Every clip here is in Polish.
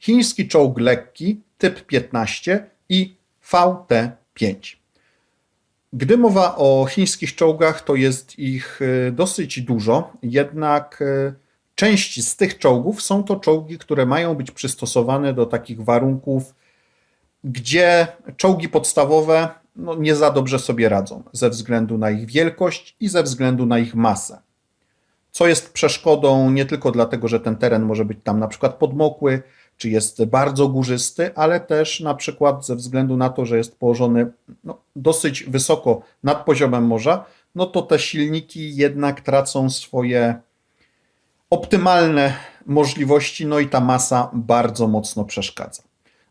chiński czołg lekki typ 15 i VT5. Gdy mowa o chińskich czołgach, to jest ich y, dosyć dużo, jednak y, część z tych czołgów są to czołgi, które mają być przystosowane do takich warunków, gdzie czołgi podstawowe no, nie za dobrze sobie radzą ze względu na ich wielkość i ze względu na ich masę. Co jest przeszkodą nie tylko dlatego, że ten teren może być tam na przykład podmokły, czy jest bardzo górzysty, ale też na przykład ze względu na to, że jest położony no, dosyć wysoko nad poziomem morza, no to te silniki jednak tracą swoje optymalne możliwości, no i ta masa bardzo mocno przeszkadza.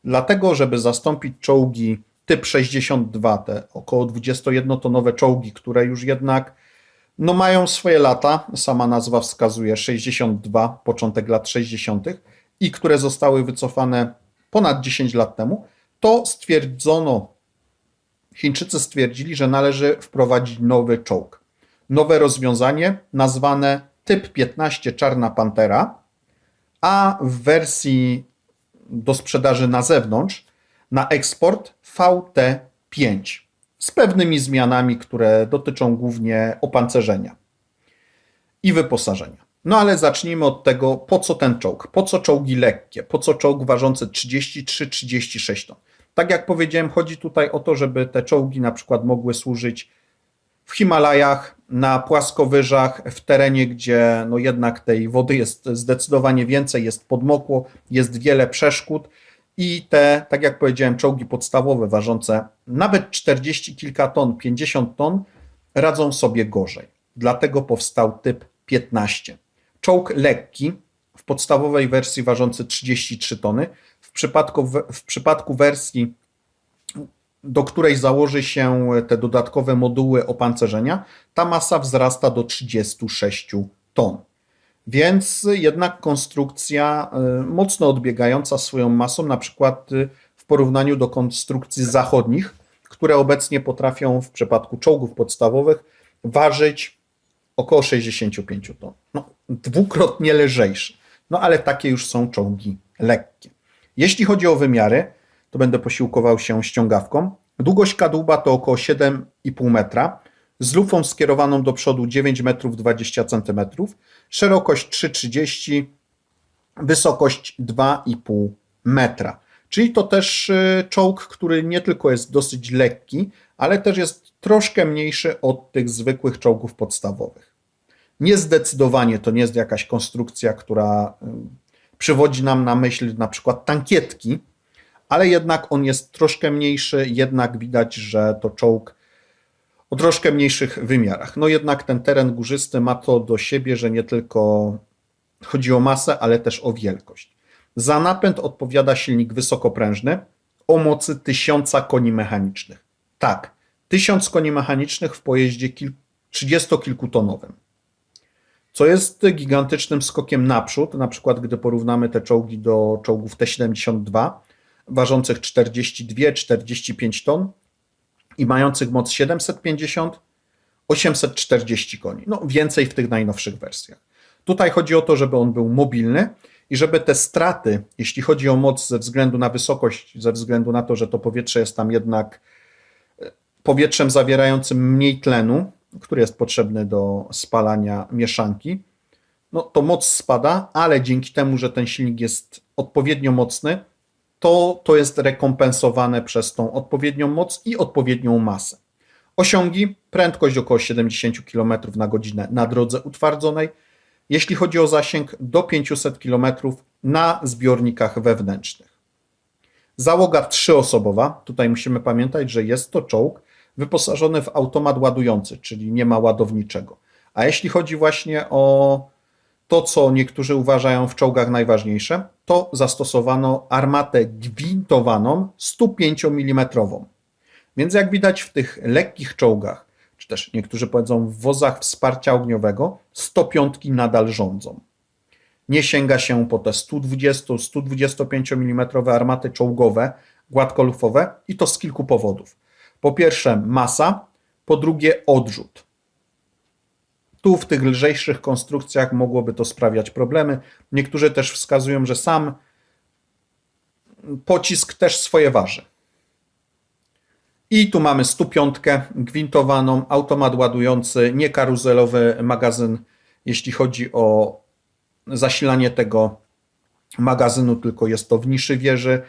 Dlatego, żeby zastąpić czołgi typ 62, te około 21-tonowe czołgi, które już jednak no, mają swoje lata, sama nazwa wskazuje 62, początek lat 60., i które zostały wycofane ponad 10 lat temu, to stwierdzono, Chińczycy stwierdzili, że należy wprowadzić nowy czołg. Nowe rozwiązanie nazwane typ 15 Czarna Pantera, a w wersji do sprzedaży na zewnątrz na eksport VT5 z pewnymi zmianami, które dotyczą głównie opancerzenia i wyposażenia. No ale zacznijmy od tego, po co ten czołg? Po co czołgi lekkie? Po co czołg ważący 33-36 ton? Tak jak powiedziałem, chodzi tutaj o to, żeby te czołgi na przykład mogły służyć w Himalajach, na płaskowyżach, w terenie, gdzie no jednak tej wody jest zdecydowanie więcej, jest podmokło, jest wiele przeszkód i te, tak jak powiedziałem, czołgi podstawowe ważące nawet 40 kilka ton, 50 ton radzą sobie gorzej. Dlatego powstał typ 15. Czołg lekki, w podstawowej wersji ważący 33 tony, w przypadku, w przypadku wersji, do której założy się te dodatkowe moduły opancerzenia, ta masa wzrasta do 36 ton. Więc jednak konstrukcja y, mocno odbiegająca swoją masą, na przykład y, w porównaniu do konstrukcji zachodnich, które obecnie potrafią w przypadku czołgów podstawowych ważyć około 65 ton. No, dwukrotnie lżejszy. No ale takie już są czołgi lekkie. Jeśli chodzi o wymiary, to będę posiłkował się ściągawką. Długość kadłuba to około 7,5 metra, z lufą skierowaną do przodu 9 metrów 20 cm, szerokość 3,30 wysokość 2,5 metra. Czyli to też y, czołg, który nie tylko jest dosyć lekki, ale też jest troszkę mniejszy od tych zwykłych czołgów podstawowych. Niezdecydowanie to nie jest jakaś konstrukcja, która y, przywodzi nam na myśl na przykład tankietki, ale jednak on jest troszkę mniejszy, jednak widać, że to czołg o troszkę mniejszych wymiarach. No jednak ten teren górzysty ma to do siebie, że nie tylko chodzi o masę, ale też o wielkość. Za napęd odpowiada silnik wysokoprężny o mocy 1000 koni mechanicznych. Tak, 1000 koni mechanicznych w pojeździe 30-kilkutonowym co jest gigantycznym skokiem naprzód, na przykład gdy porównamy te czołgi do czołgów T-72, ważących 42-45 ton i mających moc 750-840 koni. No więcej w tych najnowszych wersjach. Tutaj chodzi o to, żeby on był mobilny i żeby te straty, jeśli chodzi o moc ze względu na wysokość, ze względu na to, że to powietrze jest tam jednak e, powietrzem zawierającym mniej tlenu, który jest potrzebny do spalania mieszanki, no to moc spada, ale dzięki temu, że ten silnik jest odpowiednio mocny, to to jest rekompensowane przez tą odpowiednią moc i odpowiednią masę. Osiągi prędkość około 70 km na godzinę na drodze utwardzonej, jeśli chodzi o zasięg do 500 km na zbiornikach wewnętrznych. Załoga trzyosobowa, tutaj musimy pamiętać, że jest to czołg, wyposażony w automat ładujący, czyli nie ma ładowniczego. A jeśli chodzi właśnie o to, co niektórzy uważają w czołgach najważniejsze, to zastosowano armatę gwintowaną 105 mm. Więc jak widać w tych lekkich czołgach, czy też niektórzy powiedzą w wozach wsparcia ogniowego, 105 nadal rządzą. Nie sięga się po te 120-125 mm armaty czołgowe, gładkolufowe i to z kilku powodów. Po pierwsze masa, po drugie odrzut. Tu w tych lżejszych konstrukcjach mogłoby to sprawiać problemy. Niektórzy też wskazują, że sam pocisk też swoje waży. I tu mamy 105 gwintowaną, automat ładujący, nie karuzelowy magazyn, jeśli chodzi o zasilanie tego magazynu, tylko jest to w niszy wieży.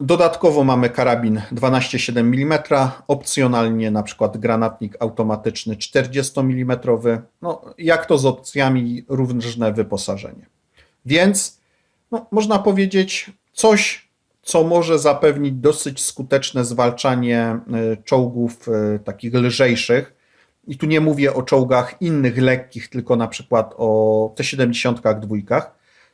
Dodatkowo mamy karabin 12,7 mm, opcjonalnie na przykład granatnik automatyczny 40 mm. No, jak to z opcjami, różne wyposażenie. Więc no, można powiedzieć coś, co może zapewnić dosyć skuteczne zwalczanie y, czołgów y, takich lżejszych. I tu nie mówię o czołgach innych lekkich, tylko na przykład o T-72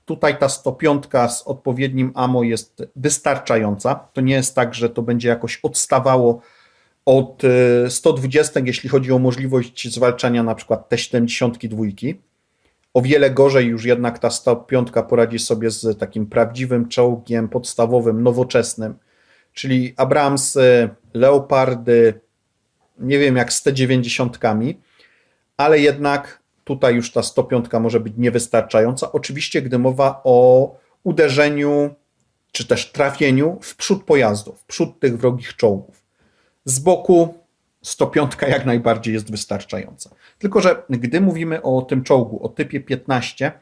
Tutaj ta 105 z odpowiednim AMO jest wystarczająca. To nie jest tak, że to będzie jakoś odstawało od 120, y, jeśli chodzi o możliwość zwalczania na przykład T-72. O wiele gorzej już jednak ta 105 poradzi sobie z takim prawdziwym czołgiem podstawowym, nowoczesnym, czyli Abramsy, Leopardy, nie wiem jak z T-90, ale jednak Tutaj już ta 105 może być niewystarczająca. Oczywiście, gdy mowa o uderzeniu czy też trafieniu w przód pojazdu, w przód tych wrogich czołgów. Z boku 105 jak najbardziej jest wystarczająca. Tylko, że gdy mówimy o tym czołgu, o typie 15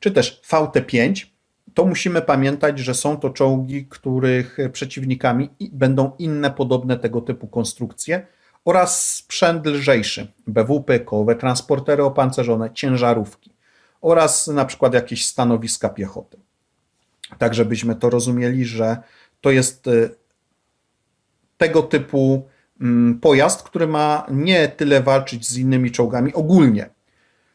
czy też VT5, to musimy pamiętać, że są to czołgi, których przeciwnikami będą inne podobne tego typu konstrukcje, oraz sprzęt lżejszy, BWP, kołowe transportery opancerzone, ciężarówki oraz na przykład jakieś stanowiska piechoty. Tak, żebyśmy to rozumieli, że to jest y, tego typu mm, pojazd, który ma nie tyle walczyć z innymi czołgami ogólnie.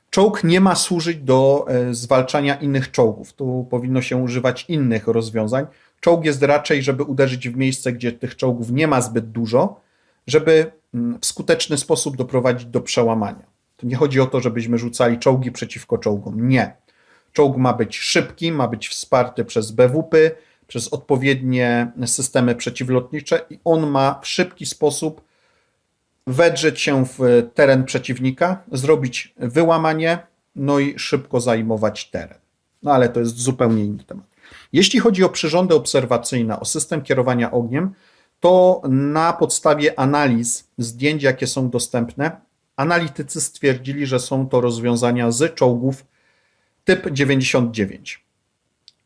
Czołg nie ma służyć do e, zwalczania innych czołgów. Tu powinno się używać innych rozwiązań. Czołg jest raczej, żeby uderzyć w miejsce, gdzie tych czołgów nie ma zbyt dużo, żeby w skuteczny sposób doprowadzić do przełamania. To nie chodzi o to, żebyśmy rzucali czołgi przeciwko czołgom. Nie. Czołg ma być szybki, ma być wsparty przez BWP, przez odpowiednie systemy przeciwlotnicze i on ma w szybki sposób wedrzeć się w teren przeciwnika, zrobić wyłamanie, no i szybko zajmować teren. No ale to jest zupełnie inny temat. Jeśli chodzi o przyrządy obserwacyjne, o system kierowania ogniem, to na podstawie analiz zdjęć, jakie są dostępne, analitycy stwierdzili, że są to rozwiązania z czołgów typ 99.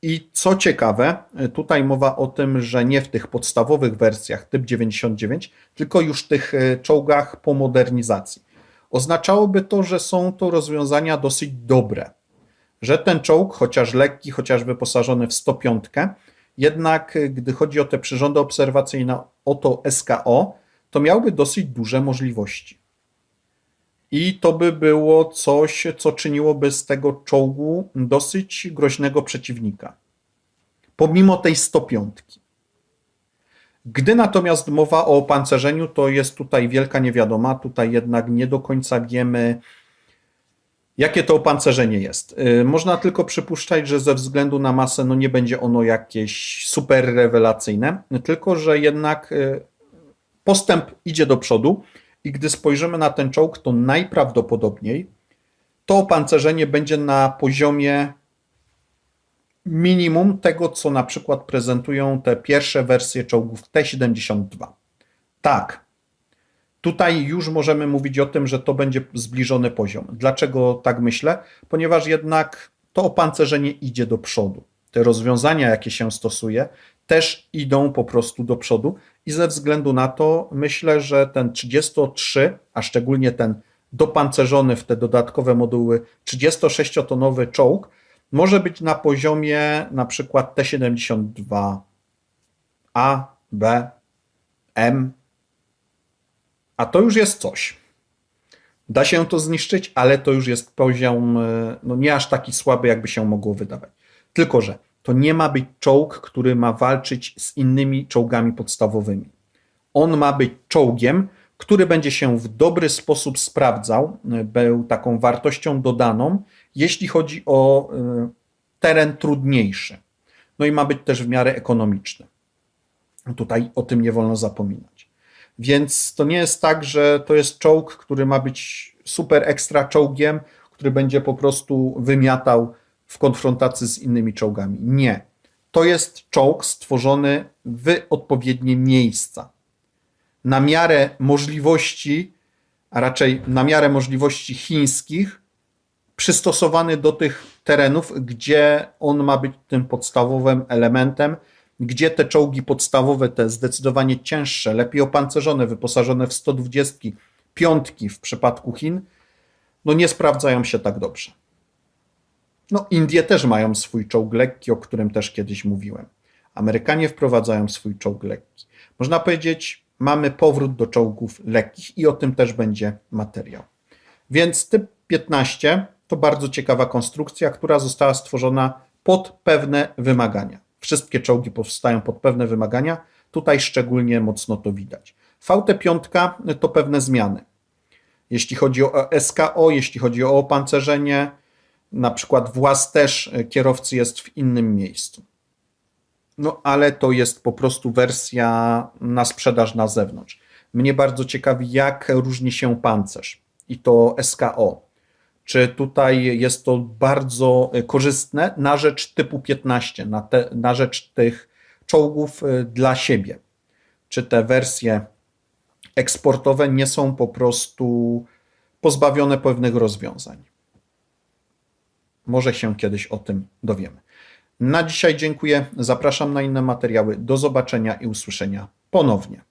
I co ciekawe, tutaj mowa o tym, że nie w tych podstawowych wersjach typ 99, tylko już tych e, czołgach po modernizacji. Oznaczałoby to, że są to rozwiązania dosyć dobre. Że ten czołg, chociaż lekki, chociaż wyposażony w 105, jednak y, gdy chodzi o te przyrządy obserwacyjne, o to SKO, to miałby dosyć duże możliwości. I to by było coś, co czyniłoby z tego czołgu dosyć groźnego przeciwnika. Pomimo tej 105. Gdy natomiast mowa o opancerzeniu, to jest tutaj wielka niewiadoma. Tutaj jednak nie do końca wiemy, Jakie to opancerzenie jest? Y, można tylko przypuszczać, że ze względu na masę no nie będzie ono jakieś super rewelacyjne, tylko że jednak y, postęp idzie do przodu i gdy spojrzymy na ten czołg, to najprawdopodobniej to opancerzenie będzie na poziomie minimum tego, co na przykład prezentują te pierwsze wersje czołgów T-72. Tak, Tutaj już możemy mówić o tym, że to będzie zbliżony poziom. Dlaczego tak myślę? Ponieważ jednak to opancerzenie idzie do przodu. Te rozwiązania, jakie się stosuje, też idą po prostu do przodu i ze względu na to myślę, że ten 33, a szczególnie ten dopancerzony w te dodatkowe moduły 36-tonowy czołg może być na poziomie na przykład T-72A, B, M, a to już jest coś. Da się to zniszczyć, ale to już jest poziom e, no nie aż taki słaby, jakby się mogło wydawać. Tylko, że to nie ma być czołg, który ma walczyć z innymi czołgami podstawowymi. On ma być czołgiem, który będzie się w dobry sposób sprawdzał, e, był taką wartością dodaną, jeśli chodzi o e, teren trudniejszy. No i ma być też w miarę ekonomiczny. Tutaj o tym nie wolno zapominać. Więc to nie jest tak, że to jest czołg, który ma być super ekstra czołgiem, który będzie po prostu wymiatał w konfrontacji z innymi czołgami. Nie. to jest czołg stworzony w odpowiednie miejsca. Na miarę możliwości, a raczej na miarę możliwości chińskich, przystosowany do tych terenów, gdzie on ma być tym podstawowym elementem, gdzie te czołgi podstawowe, te zdecydowanie cięższe, lepiej opancerzone, wyposażone w 120 piątki w przypadku Chin, no nie sprawdzają się tak dobrze. No, Indie też mają swój czołg lekki, o którym też kiedyś mówiłem. Amerykanie wprowadzają swój czołg lekki. Można powiedzieć, mamy powrót do czołgów lekkich i o tym też będzie materiał. Więc typ 15 to bardzo ciekawa konstrukcja, która została stworzona pod pewne wymagania. Wszystkie czołgi powstają pod pewne wymagania. Tutaj szczególnie mocno to widać. VT5 to pewne zmiany. Jeśli chodzi o SKO, jeśli chodzi o opancerzenie, na przykład włas też kierowcy jest w innym miejscu. No ale to jest po prostu wersja na sprzedaż na zewnątrz. Mnie bardzo ciekawi, jak różni się pancerz i to SKO. Czy tutaj jest to bardzo korzystne na rzecz typu 15, na, te, na rzecz tych czołgów y, dla siebie? Czy te wersje eksportowe nie są po prostu pozbawione pewnych rozwiązań? Może się kiedyś o tym dowiemy. Na dzisiaj dziękuję. Zapraszam na inne materiały. Do zobaczenia i usłyszenia ponownie.